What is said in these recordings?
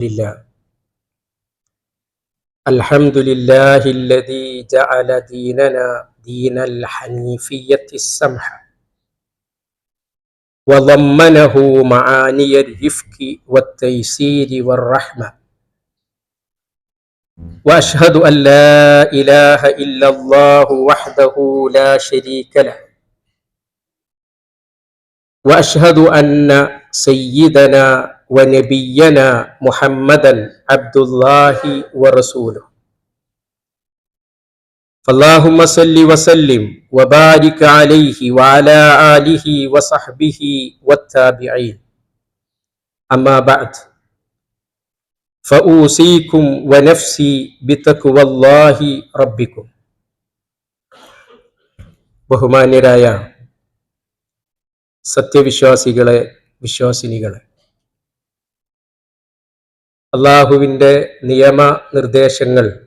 لله. الحمد لله الذي جعل ديننا دين الحنيفية السمحة وضمنه معاني الرفق والتيسير والرحمة. وأشهد أن لا إله إلا الله وحده لا شريك له. وأشهد أن سيدنا ونبينا محمدا عبد الله ورسوله فاللهم صل وسلم وبارك عليه وعلى آله وصحبه والتابعين أما بعد فأوصيكم ونفسي بتقوى الله ربكم ബഹുമാന്യരായ സത്യവിശ്വാസികളെ വിശ്വാസിനികളെ അള്ളാഹുവിന്റെ നിയമ നിർദ്ദേശങ്ങൾ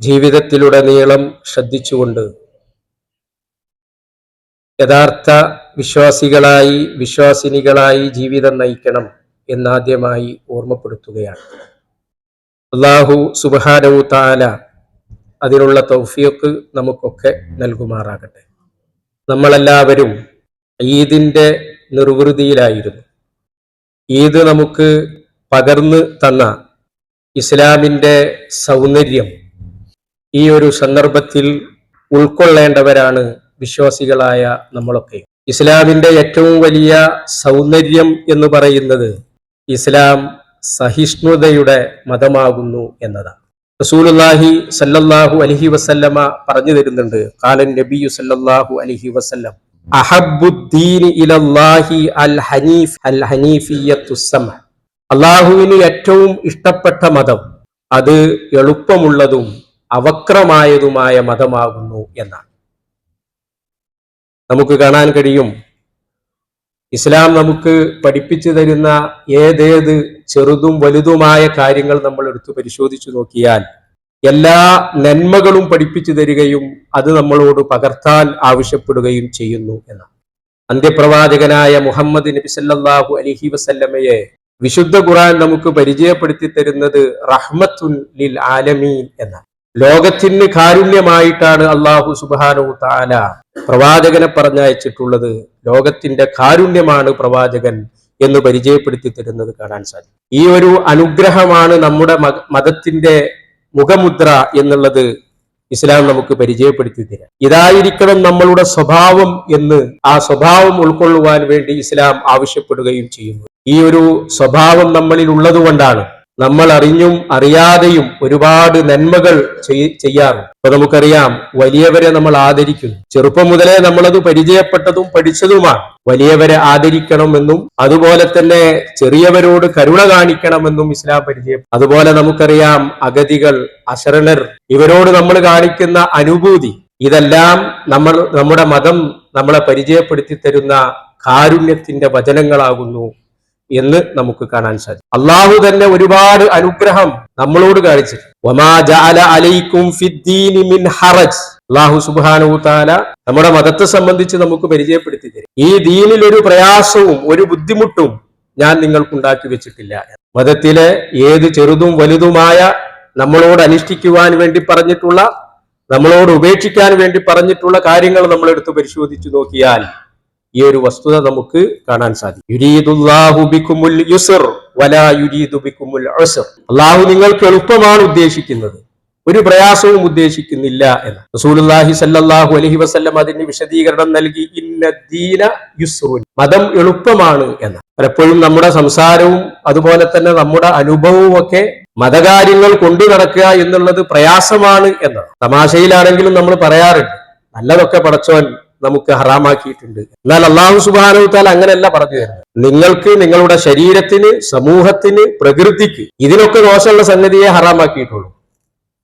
ജീവിതത്തിലുടനീളം ശ്രദ്ധിച്ചുകൊണ്ട് യഥാർത്ഥ വിശ്വാസികളായി വിശ്വാസിനികളായി ജീവിതം നയിക്കണം എന്നാദ്യമായി ഓർമ്മപ്പെടുത്തുകയാണ്. അള്ളാഹു സുബഹാനവു താല അതിനുള്ള തൗഫിയൊക്കെ നമുക്കൊക്കെ നൽകുമാറാകട്ടെ. നമ്മളെല്ലാവരും ഈദിന്റെ നിർവൃതിയിലായിരുന്നു. ഈദ് നമുക്ക് പകർന്നു തന്ന ഇസ്ലാമിന്റെ സൗന്ദര്യം ഈ ഒരു സന്ദർഭത്തിൽ ഉൾക്കൊള്ളേണ്ടവരാണ് വിശ്വാസികളായ നമ്മളൊക്കെ. ഇസ്ലാമിന്റെ ഏറ്റവും വലിയ സൗന്ദര്യം എന്ന് പറയുന്നത് ഇസ്ലാം സഹിഷ്ണുതയുടെ മതമാകുന്നു എന്നതാണ്. റസൂലുല്ലാഹി സല്ലല്ലാഹു അലഹി വസല്ലമ പറഞ്ഞു തരുന്നുണ്ട്. കാലൻ നബിയു സല്ലല്ലാഹു അലഹി വസല്ലം ഹനീഫ് അൽ അള്ളാഹുവിന് ഏറ്റവും ഇഷ്ടപ്പെട്ട മതം അത് എളുപ്പമുള്ളതും അവക്രമായതുമായ മതമാകുന്നു എന്നാണ്. നമുക്ക് കാണാൻ കഴിയും. ഇസ്ലാം നമുക്ക് പഠിപ്പിച്ചു തരുന്ന ഏതേത് ചെറുതും വലുതുമായ കാര്യങ്ങൾ നമ്മൾ എടുത്തു പരിശോധിച്ചു നോക്കിയാൽ എല്ലാ നന്മകളും പഠിപ്പിച്ചു തരികയും അത് നമ്മളോട് പകർത്താൻ ആവശ്യപ്പെടുകയും ചെയ്യുന്നു എന്നാണ്. അന്ത്യപ്രവാചകനായ മുഹമ്മദ് നബി സല്ലല്ലാഹു അലഹി വസല്ലമയെ വിശുദ്ധ ഖുറാൻ നമുക്ക് പരിചയപ്പെടുത്തി തരുന്നത് റഹ്മത്തുൻ ലിൽ ആലമീൻ എന്നാണ്. ലോകത്തിന് കാരുണ്യമായിട്ടാണ് അള്ളാഹു സുബാനു താല പ്രവാചകനെ പറഞ്ഞയച്ചിട്ടുള്ളത്. ലോകത്തിന്റെ കാരുണ്യമാണ് പ്രവാചകൻ എന്ന് പരിചയപ്പെടുത്തി തരുന്നത് കാണാൻ സാധിക്കും. ഈ ഒരു അനുഗ്രഹമാണ് നമ്മുടെ മതത്തിന്റെ മുഖമുദ്ര എന്നുള്ളത് ഇസ്ലാം നമുക്ക് പരിചയപ്പെടുത്തി തരാം. ഇതായിരിക്കണം നമ്മളുടെ സ്വഭാവം എന്ന് ആ സ്വഭാവം ഉൾക്കൊള്ളുവാൻ വേണ്ടി ഇസ്ലാം ആവശ്യപ്പെടുകയും ചെയ്യുന്നു. ഈ ഒരു സ്വഭാവം നമ്മളിൽ ഉള്ളതുകൊണ്ടാണ് നമ്മൾ അറിഞ്ഞും അറിയാതെയും ഒരുപാട് നന്മകൾ ചെയ്യാറുണ്ട്. അപ്പൊ നമുക്കറിയാം വലിയവരെ നമ്മൾ ആദരിക്കുന്നു. ചെറുപ്പം മുതലേ നമ്മളത് പരിചയപ്പെട്ടതും പഠിച്ചതുമാണ്. വലിയവരെ ആദരിക്കണമെന്നും അതുപോലെ തന്നെ ചെറിയവരോട് കരുണ കാണിക്കണമെന്നും ഇസ്ലാം പരിചയം. അതുപോലെ നമുക്കറിയാം അഗതികൾ അശരണർ ഇവരോട് നമ്മൾ കാണിക്കുന്ന അനുഭൂതി ഇതെല്ലാം നമ്മൾ നമ്മുടെ മതം നമ്മളെ പരിചയപ്പെടുത്തി തരുന്ന കാരുണ്യത്തിന്റെ വചനങ്ങളാകുന്നു. എന്ന് നമുക്ക് കാണാൻ സാധിക്കും. അള്ളാഹു തന്നെ ഒരുപാട് അനുഗ്രഹം നമ്മളോട് കാണിച്ചിട്ടുണ്ട് അള്ളാഹു താല നമ്മുടെ മതത്തെ സംബന്ധിച്ച് നമുക്ക് പരിചയപ്പെടുത്തി തരും ഈ ദീനിൽ ഒരു പ്രയാസവും ഒരു ബുദ്ധിമുട്ടും ഞാൻ നിങ്ങൾക്കുണ്ടാക്കി വെച്ചിട്ടില്ല. മതത്തിലെ ഏത് ചെറുതും വലുതുമായ നമ്മളോട് അനുഷ്ഠിക്കുവാൻ വേണ്ടി പറഞ്ഞിട്ടുള്ള നമ്മളോട് ഉപേക്ഷിക്കാൻ വേണ്ടി പറഞ്ഞിട്ടുള്ള കാര്യങ്ങൾ നമ്മൾ പരിശോധിച്ചു നോക്കിയാൽ ഈ ഒരു വസ്തുത നമുക്ക് കാണാൻ സാധിക്കും. അള്ളാഹു നിങ്ങൾക്ക് എളുപ്പമാണ് ഉദ്ദേശിക്കുന്നത്. ഒരു പ്രയാസവും ഉദ്ദേശിക്കുന്നില്ല എന്ന്. റസൂലുല്ലാഹി സല്ലാഹു അലഹി വസ്ല്ലം അതിന് വിശദീകരണം നൽകി ഇന്ന ദീന യുസ്റുൻ. മതം എളുപ്പമാണ് എന്ന്. പലപ്പോഴും നമ്മുടെ സംസാരവും അതുപോലെ തന്നെ നമ്മുടെ അനുഭവവും ഒക്കെ മതകാര്യങ്ങൾ കൊണ്ടു നടക്കുക എന്നുള്ളത് പ്രയാസമാണ് എന്നത് തമാശയിലാണെങ്കിലും നമ്മൾ പറയാറുണ്ട് നല്ലതൊക്കെ പടച്ചോൻ നമുക്ക് ഹറാമാക്കിയിട്ടുണ്ട്. എന്നാൽ അള്ളാഹു സുബാനുത്താൽ അങ്ങനെയല്ല പറഞ്ഞു തരുന്നത്. നിങ്ങൾക്ക് നിങ്ങളുടെ ശരീരത്തിന് സമൂഹത്തിന് പ്രകൃതിക്ക് ഇതിനൊക്കെ ദോഷമുള്ള സംഗതിയെ ഹറാമാക്കിയിട്ടുള്ളൂ.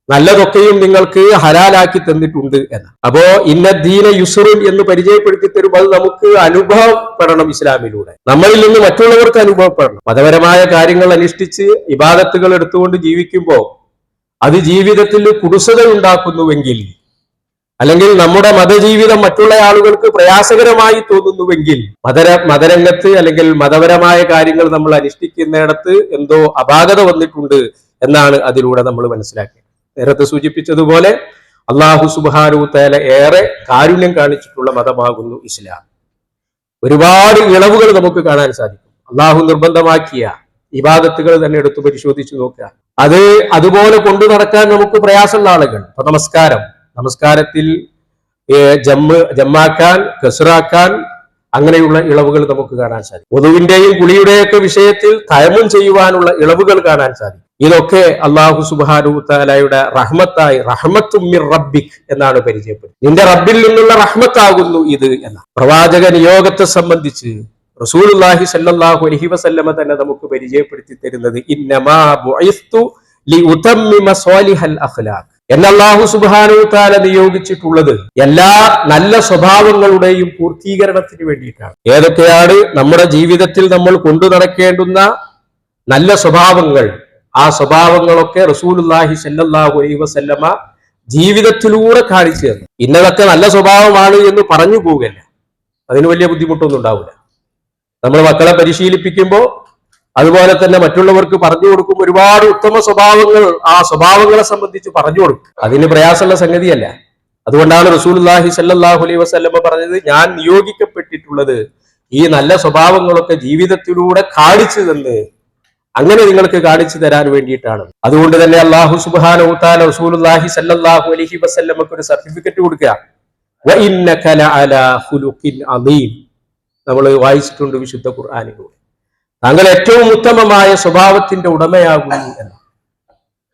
നല്ലതൊക്കെയും നിങ്ങൾക്ക് ഹലാലാക്കി തന്നിട്ടുണ്ട് എന്ന്. അപ്പോ ഇന്നദ്ദീന യുസുറുൻ എന്ന് പരിചയപ്പെടുത്തി തരുമ്പോൾ നമുക്ക് അനുഭവപ്പെടണം ഇസ്ലാമിലൂടെ. നമ്മളിൽ നിന്ന് മറ്റുള്ളവർക്ക് അനുഭവപ്പെടണം. മതപരമായ കാര്യങ്ങൾ അനുഷ്ഠിച്ച് ഇബാദത്തുകൾ എടുത്തുകൊണ്ട് ജീവിക്കുമ്പോൾ അത് ജീവിതത്തിൽ കുടുസത ഉണ്ടാക്കുന്നുവെങ്കിൽ അല്ലെങ്കിൽ നമ്മുടെ മതജീവിതം മറ്റുള്ള ആളുകൾക്ക് പ്രയാസകരമായി തോന്നുന്നുവെങ്കിൽ മതര മതരംഗത്ത് അല്ലെങ്കിൽ മതപരമായ കാര്യങ്ങൾ നമ്മൾ അനുഷ്ഠിക്കുന്നിടത്ത് എന്തോ അപാകത വന്നിട്ടുണ്ട് എന്നാണ് അതിലൂടെ നമ്മൾ മനസ്സിലാക്കിയത്. നേരത്തെ സൂചിപ്പിച്ചതുപോലെ അള്ളാഹു സുബാനു തേല ഏറെ കാരുണ്യം കാണിച്ചിട്ടുള്ള മതമാകുന്നു ഇസ്ലാം. ഒരുപാട് ഇളവുകൾ നമുക്ക് കാണാൻ സാധിക്കും. അള്ളാഹു നിർബന്ധമാക്കിയ ഇബാദത്തുകൾ തന്നെ എടുത്തു പരിശോധിച്ചു നോക്കുക. അത് അതുപോലെ കൊണ്ടു നടക്കാൻ നമുക്ക് പ്രയാസമുള്ള ആളുകൾ. നമസ്കാരം. നമസ്കാരത്തിൽ ജമ്മ ജമ്മ് ജമ്മാക്കാൻ കസറാക്കാൻ അങ്ങനെയുള്ള ഇളവുകൾ നമുക്ക് കാണാൻ സാധിക്കും. ഒതുവിന്റെയും കുളിയുടെയൊക്കെ വിഷയത്തിൽ തയമം ചെയ്യുവാനുള്ള ഇളവുകൾ കാണാൻ സാധിക്കും. ഇതൊക്കെ അള്ളാഹു സുബാനു താലയുടെ റഹ്മത്തായി റഹ്മത്തുമ്മിർ റബ്ബിക് എന്നാണ് പരിചയപ്പെടുന്നത്. നിന്റെ റബ്ബിൽ നിന്നുള്ള റഹ്മത്താകുന്നു ഇത് എന്ന പ്രവാചക നിയോഗത്തെ സംബന്ധിച്ച് റസൂലുള്ളാഹി സല്ലാഹു അലൈഹി വസല്ലമ തന്നെ നമുക്ക് പരിചയപ്പെടുത്തി തരുന്നത് ഇന്നമാ ബുഇസ്തു ലിഉതമ്മിമ സ്വാലിഹൽ അഖ്ലാഖ്. എന്നെ അല്ലാഹു സുബ്ഹാനഹു താല നിയോഗിച്ചിട്ടുള്ളത് എല്ലാ നല്ല സ്വഭാവങ്ങളുടെയും പൂർത്തീകരണത്തിന് വേണ്ടിയിട്ടാണ്. ഏതൊക്കെയാണ് നമ്മുടെ ജീവിതത്തിൽ നമ്മൾ കൊണ്ടു നടക്കേണ്ടുന്ന നല്ല സ്വഭാവങ്ങൾ? ആ സ്വഭാവങ്ങളൊക്കെ റസൂലുള്ളാഹി സല്ലാഹു അലൈഹി വസല്ലമ ജീവിതത്തിലൂടെ കാണിച്ചു തന്നു. ഇന്നതൊക്കെ നല്ല സ്വഭാവമാണ് എന്ന് പറഞ്ഞു പോകല്ല. അതിന് വലിയ ബുദ്ധിമുട്ടൊന്നും ഉണ്ടാവില്ല. നമ്മൾ മക്കളെ പരിശീലിപ്പിക്കുമ്പോൾ അതുപോലെ തന്നെ മറ്റുള്ളവർക്ക് പറഞ്ഞു കൊടുക്കും. ഒരുപാട് ഉത്തമ സ്വഭാവങ്ങൾ ആ സ്വഭാവങ്ങളെ സംബന്ധിച്ച് പറഞ്ഞു കൊടുക്കും. അതിന് പ്രയാസമുള്ള സംഗതിയല്ല. അതുകൊണ്ടാണ് റസൂലുള്ളാഹി സല്ലല്ലാഹു അലൈഹി വസല്ലമ പറഞ്ഞത് ഞാൻ നിയോഗിക്കപ്പെട്ടിട്ടുള്ളത് ഈ നല്ല സ്വഭാവങ്ങളൊക്കെ ജീവിതത്തിലൂടെ കാണിച്ചു തന്ന് അങ്ങനെ നിങ്ങൾക്ക് കാണിച്ചു തരാൻ വേണ്ടിയിട്ടാണ്. അതുകൊണ്ട് തന്നെ അള്ളാഹു സുബ്ഹാനഹു തആല റസൂലുള്ളാഹി സല്ലല്ലാഹു അലൈഹി വസല്ലമക്ക് ഒരു സർട്ടിഫിക്കറ്റ് കൊടുക്കുക. നമ്മൾ വായിച്ചിട്ടുണ്ട് വിശുദ്ധ ഖുർആാനിലൂടെ. താങ്കൾ ഏറ്റവും ഉത്തമമായ സ്വഭാവത്തിന്റെ ഉടമയാകുന്നു എന്ന്.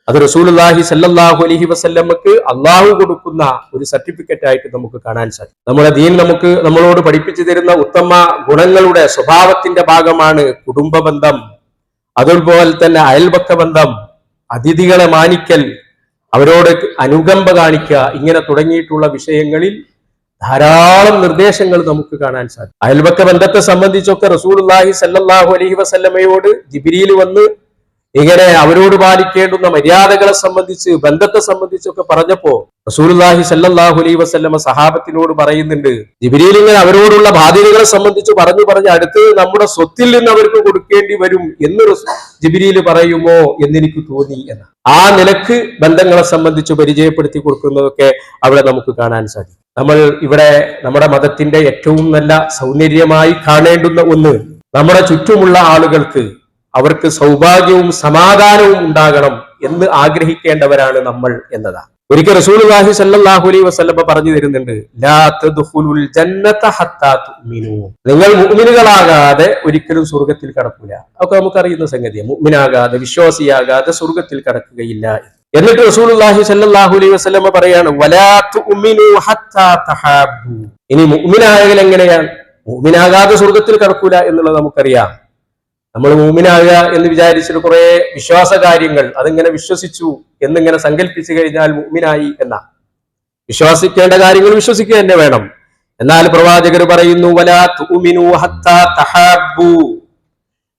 അത് റസൂലുള്ളാഹി സല്ലാഹു അലഹി വസല്ലമക്ക് അള്ളാഹു കൊടുക്കുന്ന ഒരു സർട്ടിഫിക്കറ്റ് ആയിട്ട് നമുക്ക് കാണാൻ സാധിക്കും. നമ്മുടെ ദീൻ നമുക്ക് നമ്മളോട് പഠിപ്പിച്ചു തരുന്ന ഉത്തമ ഗുണങ്ങളുടെ സ്വഭാവത്തിന്റെ ഭാഗമാണ് കുടുംബ ബന്ധം അതുപോലെ തന്നെ അയൽപക്ക ബന്ധം അതിഥികളെ മാനിക്കൽ അവരോട് അനുകമ്പ കാണിക്കുക ഇങ്ങനെ തുടങ്ങിയിട്ടുള്ള വിഷയങ്ങളിൽ ധാരാളം നിർദ്ദേശങ്ങൾ നമുക്ക് കാണാൻ സാധിക്കും. അയൽവക്ക ബന്ധത്തെ സംബന്ധിച്ചൊക്കെ റസൂലുള്ളാഹി സല്ലാഹു അലഹി വസല്ലമ്മയോട് ജിബിരിയിൽ വന്ന് ഇങ്ങനെ അവരോട് പാലിക്കേണ്ടുന്ന മര്യാദകളെ സംബന്ധിച്ച് ബന്ധത്തെ സംബന്ധിച്ചൊക്കെ പറഞ്ഞപ്പോ റസൂലുള്ളാഹി സല്ലാഹു അലൈഹി വസല്ലമ സഹാബത്തിനോട് പറയുന്നുണ്ട് ജിബിരിയിൽ ഇങ്ങനെ അവരോടുള്ള ബാധ്യതകളെ സംബന്ധിച്ച് പറഞ്ഞു പറഞ്ഞ് അടുത്ത് നമ്മുടെ സ്വത്തിൽ നിന്ന് അവർക്ക് കൊടുക്കേണ്ടി വരും എന്ന് ജിബിരിയിൽ പറയുമോ എന്നെനിക്ക് തോന്നി എന്ന് ആ നിലയ്ക്ക് ബന്ധങ്ങളെ സംബന്ധിച്ച് പരിചയപ്പെടുത്തി കൊടുക്കുന്നതൊക്കെ അവിടെ നമുക്ക് കാണാൻ സാധിക്കും. നമ്മൾ ഇവിടെ നമ്മുടെ മതത്തിന്റെ ഏറ്റവും നല്ല സൗന്ദര്യമായി കാണേണ്ടുന്ന ഒന്ന് നമ്മുടെ ചുറ്റുമുള്ള ആളുകൾക്ക് അവർക്ക് സൗഭാഗ്യവും സമാധാനവും ഉണ്ടാകണം എന്ന് ആഗ്രഹിക്കേണ്ടവരാണ് നമ്മൾ എന്നതാണ്. ഒരിക്കൽ റസൂലുള്ളാഹി സല്ലല്ലാഹു അലൈഹി വസല്ലം പറഞ്ഞു തരുന്നുണ്ട് നിങ്ങൾ മുഅ്മിനുകളാകാതെ ഒരിക്കലും സ്വർഗത്തിൽ കടക്കൂല. ഒക്കെ നമുക്കറിയുന്ന സംഗതിയാണ് മുഅ്മിനാകാതെ വിശ്വാസിയാകാതെ സ്വർഗത്തിൽ കടക്കുകയില്ല. എന്നിട്ട് എന്നിട്ട് റസൂലുള്ളാഹി സല്ലല്ലാഹു അലൈഹി വസ്ലമ പറയാണ് വലാ ഇനി മുഅ്മിനാകൽ എങ്ങനെയാണ്? മുഅ്മിനാകാതെ സ്വർഗത്തിൽ കടക്കൂല എന്നുള്ളത് നമുക്കറിയാം. നമ്മൾ മൂമിനാകുക എന്ന് വിചാരിച്ചിട്ട് കുറെ വിശ്വാസ കാര്യങ്ങൾ അതിങ്ങനെ വിശ്വസിച്ചു എന്നിങ്ങനെ സങ്കല്പിച്ചു കഴിഞ്ഞാൽ മൂമിനായി എന്ന. വിശ്വസിക്കേണ്ട കാര്യങ്ങൾ വിശ്വസിക്കുക തന്നെ വേണം. എന്നാൽ പ്രവാചകർ പറയുന്നു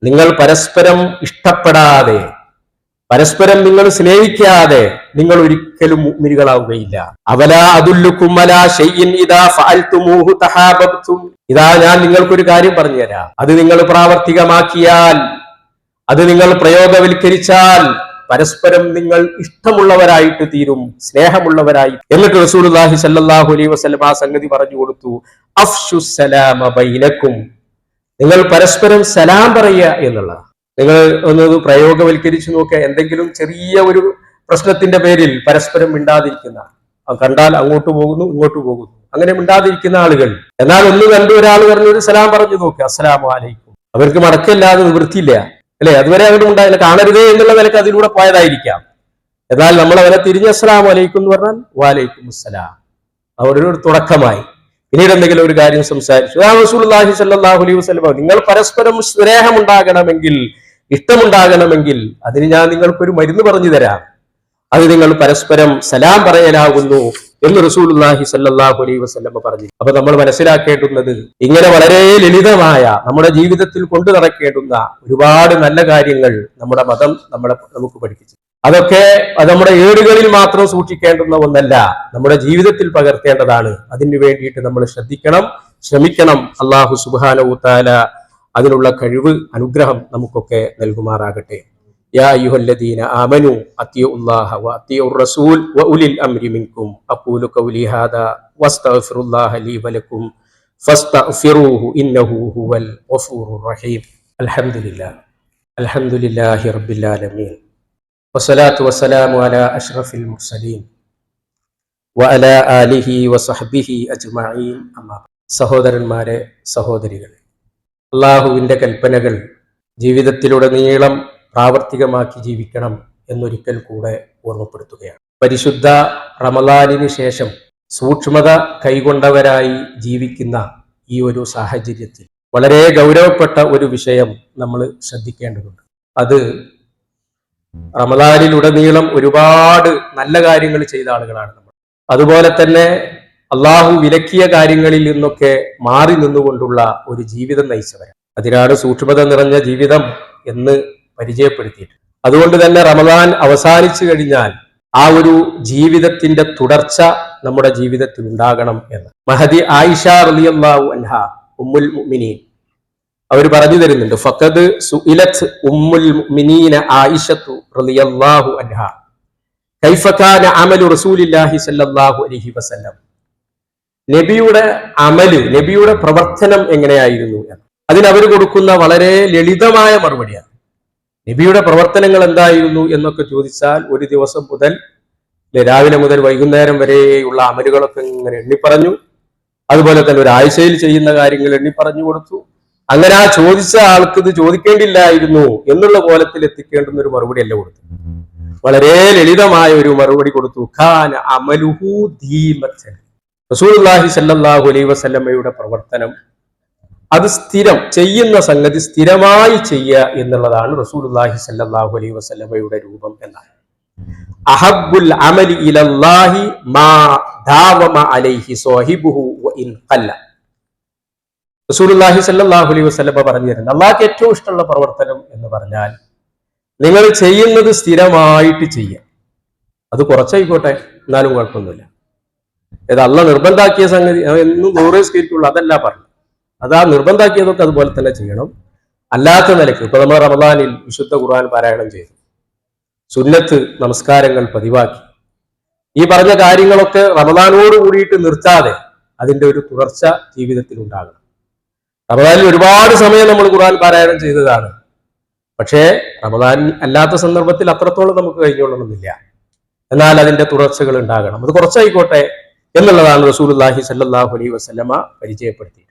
നിങ്ങൾ പരസ്പരം ഇഷ്ടപ്പെടാതെ പരസ്പരം നിങ്ങൾ സ്നേഹിക്കാതെ നിങ്ങൾ ഒരിക്കലും മുഅ്മിനുകളാവുകയില്ല അവല അദുല്ലുക്കും അലാ ഷൈഇൻ ഇദാ ഫഅൽതുമൂഹു തഹാബബ്തും. ഇതാ ഞാൻ നിങ്ങൾക്കൊരു കാര്യം പറഞ്ഞു തരാം അത് നിങ്ങൾ പ്രാവർത്തികമാക്കിയാൽ അത് നിങ്ങൾ പ്രയോഗവൽക്കരിച്ചാൽ പരസ്പരം നിങ്ങൾ ഇഷ്ടമുള്ളവരായിട്ട് തീരും സ്നേഹമുള്ളവരായി. എന്നിട്ട് റസൂലുള്ളാഹി സല്ലല്ലാഹു അലൈഹി വസല്ലം ആ സംഗതി പറഞ്ഞു കൊടുത്തു. അഫ്ഷു സലാമ ബൈനക്കും. നിങ്ങൾ പരസ്പരം സലാം പറയുക എന്നുള്ളതാണ്. നിങ്ങൾ ഒന്ന് പ്രയോഗവൽക്കരിച്ചു നോക്കുക എന്തെങ്കിലും ചെറിയ ഒരു പ്രശ്നത്തിന്റെ പേരിൽ പരസ്പരം മിണ്ടാതിരിക്കുന്ന കണ്ടാൽ അങ്ങോട്ട് പോകുന്നു ഇങ്ങോട്ട് പോകുന്നു. അങ്ങനെ മിണ്ടാതിരിക്കുന്ന ആളുകൾ. എന്നാൽ ഒന്ന് കണ്ടു ഒരാൾ പറഞ്ഞു ഒരു സലാം പറഞ്ഞു നോക്കുക അസ്സലാം അലൈക്കും. അവർക്ക് മടക്കല്ലാതെ നിവൃത്തിയില്ല. അല്ലെ? അതുവരെ അവരും ഉണ്ടായില്ല കാണരുതേ എന്നുള്ള നിലയ്ക്ക് അതിലൂടെ പോയതായിരിക്കാം. എന്നാൽ നമ്മൾ അവരെ തിരിഞ്ഞ അസ്സലാം വലൈക്കും എന്ന് പറഞ്ഞാൽ വാലൈക്കും അസ്സലാം. അവരുടെ ഒരു തുടക്കമായി. പിന്നീട് എന്തെങ്കിലും ഒരു കാര്യം സംസാരിച്ചു. അലൈഹി വസല്ലം നിങ്ങൾ പരസ്പരം സ്നേഹമുണ്ടാകണമെങ്കിൽ ഇഷ്ടമുണ്ടാകണമെങ്കിൽ അതിന് ഞാൻ നിങ്ങൾക്കൊരു മരുന്ന് പറഞ്ഞു തരാം. അത് നിങ്ങൾ പരസ്പരം സലാം പറയലാകുന്നു എന്ന് റസൂലുള്ളാഹി സല്ലാഹു അലൈഹി വസല്ലം പറഞ്ഞു. അപ്പൊ നമ്മൾ മനസ്സിലാക്കേണ്ടുന്നത് ഇങ്ങനെ വളരെ ലളിതമായ നമ്മുടെ ജീവിതത്തിൽ കൊണ്ടു നടക്കേണ്ടുന്ന ഒരുപാട് നല്ല കാര്യങ്ങൾ നമ്മുടെ മതം നമ്മളെ നമുക്ക് പഠിപ്പിച്ചു. അതൊക്കെ നമ്മുടെ ഏടുകളിൽ മാത്രം സൂക്ഷിക്കേണ്ടുന്ന ഒന്നല്ല നമ്മുടെ ജീവിതത്തിൽ പകർത്തേണ്ടതാണ്. അതിനു വേണ്ടിയിട്ട് നമ്മൾ ശ്രദ്ധിക്കണം ശ്രമിക്കണം. അള്ളാഹു സുബാനവുത്താല അതിനുള്ള കഴിവ് അനുഗ്രഹം നമുക്കൊക്കെ നൽകുമാറാകട്ടെ. സഹോദരന്മാരെ സഹോദരികളെ. അള്ളാഹുവിന്റെ കൽപ്പനകൾ ജീവിതത്തിലൂടെ നീളം പ്രാവർത്തികമാക്കി ജീവിക്കണം എന്നൊരിക്കൽ കൂടെ ഓർമ്മപ്പെടുത്തുകയാണ്. പരിശുദ്ധ റമലാനിന് ശേഷം സൂക്ഷ്മത കൈകൊണ്ടവരായി ജീവിക്കുന്ന ഈ ഒരു സാഹചര്യത്തിൽ വളരെ ഗൗരവപ്പെട്ട ഒരു വിഷയം നമ്മൾ ശ്രദ്ധിക്കേണ്ടതുണ്ട്. അത് റമലാലിലുടനീളം ഒരുപാട് നല്ല കാര്യങ്ങൾ ചെയ്ത ആളുകളാണ് നമ്മൾ. അതുപോലെ തന്നെ അള്ളാഹു വിലക്കിയ കാര്യങ്ങളിൽ നിന്നൊക്കെ മാറി നിന്നുകൊണ്ടുള്ള ഒരു ജീവിതം നയിച്ചവരാണ്. അതിനാണ് സൂക്ഷ്മത നിറഞ്ഞ ജീവിതം എന്ന് പരിചയപ്പെടുത്തിയിട്ട് അതുകൊണ്ട് തന്നെ റമദാൻ അവസാനിച്ചു കഴിഞ്ഞാൽ ആ ഒരു ജീവിതത്തിന്റെ തുടർച്ച നമ്മുടെ ജീവിതത്തിൽ ഉണ്ടാകണം എന്ന്. മഹദി ആയിഷ റളിയല്ലാഹു അൻഹ ഉമ്മുൽ മുഅ്മിനീൻ. അവർ പറഞ്ഞു തരുന്നുണ്ട് ഫഖദ് സുഇലത്ത് ഉമ്മുൽ മുഅ്മിനീന ആയിഷത്തു റളിയല്ലാഹു അൻഹ. കൈഫ കാന അമലു റസൂലില്ലാഹി സല്ലല്ലാഹു അലൈഹി വസല്ലം. നബിയുടെ അമൽ നബിയുടെ പ്രവർത്തനം എങ്ങനെയായിരുന്നു? അതിന് അവർ കൊടുക്കുന്ന വളരെ ലളിതമായ മറുപടിയാണ്. നബിയുടെ പ്രവർത്തനങ്ങൾ എന്തായിരുന്നു എന്നൊക്കെ ചോദിച്ചാൽ ഒരു ദിവസം മുതൽ രാവിലെ മുതൽ വൈകുന്നേരം വരെയുള്ള അമലുകളൊക്കെ ഇങ്ങനെ എണ്ണിപ്പറഞ്ഞു. അതുപോലെ തന്നെ ഒരു ആഴ്ചയിൽ ചെയ്യുന്ന കാര്യങ്ങൾ എണ്ണിപ്പറഞ്ഞു കൊടുത്തു. അങ്ങനെ ആ ചോദിച്ച ആൾക്ക് ഇത് ചോദിക്കേണ്ടില്ലായിരുന്നു എന്നുള്ള കോലത്തിൽ എത്തിക്കേണ്ടുന്ന ഒരു മറുപടി അല്ല കൊടുത്തു വളരെ ലളിതമായ ഒരു മറുപടി കൊടുത്തു. ഖാൻ അമലുഹു ധീമത്തൻ റസൂലുള്ളാഹി സല്ലാഹു അലൈ വസല്ലമ്മയുടെ പ്രവർത്തനം അത് സ്ഥിരം ചെയ്യുന്ന സംഗതി സ്ഥിരമായി ചെയ്യുക എന്നുള്ളതാണ് റസൂലുള്ളാഹി സല്ലാഹു അലൈ വസല്ലമ്മയുടെ രൂപം എന്നാണ്. അഹബ്ബുൽ അമലി മാ അലൈഹി സ്വഹിബുഹു വ ഇൻ ഖല്ല. റസൂലുള്ളാഹി സല്ലല്ലാഹു അലൈഹി വസല്ലമ പറഞ്ഞു തരുന്നത് അള്ളാഹ്ക്ക് ഏറ്റവും ഇഷ്ടമുള്ള പ്രവർത്തനം എന്ന് പറഞ്ഞാൽ നിങ്ങൾ ചെയ്യുന്നത് സ്ഥിരമായിട്ട് ചെയ്യുക. അത് കുറച്ചായിക്കോട്ടെ എന്നാലും കുഴപ്പമൊന്നുമില്ല. ഇത് അള്ള നിർബന്ധാക്കിയ സംഗതി എന്നും നൂറേ സ്കീറ്റുള്ളൂ അതല്ല പറഞ്ഞു അത് ആ നിർബന്ധാക്കിയതൊക്കെ അതുപോലെ തന്നെ ചെയ്യണം. അല്ലാത്ത നിലയ്ക്ക് ഇപ്പൊ നമ്മൾ റമദാനിൽ വിശുദ്ധ ഖുർആൻ പാരായണം ചെയ്തു. സുന്നത്ത് നമസ്കാരങ്ങൾ പതിവാക്കി. ഈ പറഞ്ഞ കാര്യങ്ങളൊക്കെ റമദാനോട് കൂടിയിട്ട് നിർത്താതെ അതിന്റെ ഒരു തുടർച്ച ജീവിതത്തിൽ ഉണ്ടാകണം. റമദാനിൽ ഒരുപാട് സമയം നമ്മൾ ഖുർആൻ പാരായണം ചെയ്തതാണ്. പക്ഷേ റമദാൻ അല്ലാത്ത സന്ദർഭത്തിൽ അത്രത്തോളം നമുക്ക് കഴിഞ്ഞുകൊള്ളണമെന്നില്ല. എന്നാൽ അതിന്റെ തുടർച്ചകൾ ഉണ്ടാകണം. അത് കുറച്ചായിക്കോട്ടെ. എന്നുള്ളതാണ് റസൂലുല്ലാഹി സല്ലല്ലാഹു അലൈഹി വസല്ലമ പരിചയപ്പെടുത്തിയത്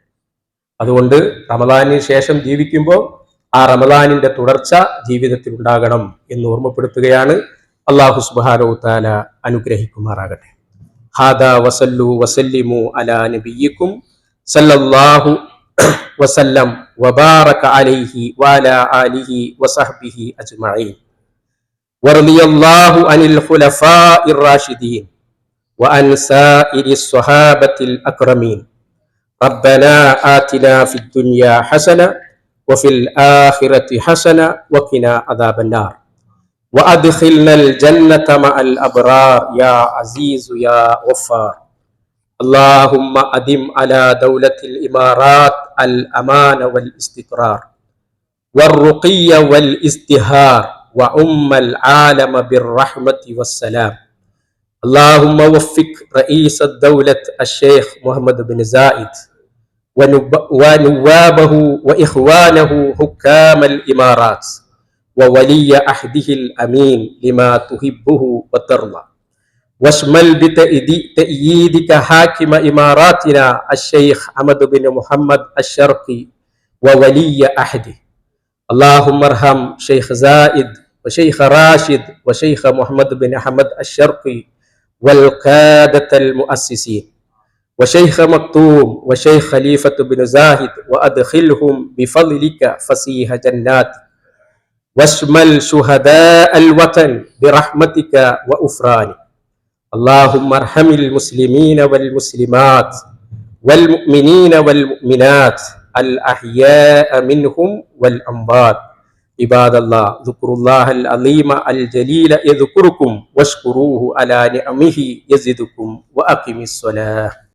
അതുകൊണ്ട് റമദാനിന് ശേഷം ജീവിക്കുമ്പോൾ ആ റമദാനിന്റെ തുടർച്ച ജീവിതത്തിൽ ഉണ്ടാകണം എന്ന് ഓർമ്മപ്പെടുത്തുകയാണ് അള്ളാഹു സുബ്ഹാനഹു തആല അനുഗ്രഹിക്കുമാറാകട്ടെ ഹാദ വസല്ലു വസല്ലിമു അലാ നബിയിക്കും സല്ലല്ലാഹു വസല്ലം വബാറക അലൈഹി വഅലാ ആലിഹി വസഹ്ബിഹി അജ്മഈൻ ورضي الله عن الخلفاء الراشدين وعن سائر الصحابة الأكرمين. ربنا آتنا في الدنيا حسنة وفي الآخرة حسنة وقنا عذاب النار. وأدخلنا الجنة مع الأبرار يا عزيز يا غفار. اللهم أدم على دولة الإمارات الأمان والاستقرار. والرقي والازدهار وأم العالم بالرحمة والسلام. اللهم وفق رئيس الدولة الشيخ محمد بن زايد ونوابه وإخوانه حكام الإمارات وولي عهده الأمين لما تحبه وترضى. واشمل بتأييد- تأييدك حاكم إماراتنا الشيخ حمد بن محمد الشرقي وولي عهده. اللهم ارحم شيخ زائد وشيخ راشد وشيخ محمد بن أحمد الشرقي والقادة المؤسسين وشيخ مكتوم وشيخ خليفة بن زاهد وأدخلهم بفضلك فسيح جنات. واشمل شهداء الوطن برحمتك وأفرانك. اللهم ارحم المسلمين والمسلمات والمؤمنين والمؤمنات الأحياء منهم والأموات. عباد الله ذكروا الله العظيم الجليل يذكركم واشكروه على نعمه يزدكم وأقم الصلاة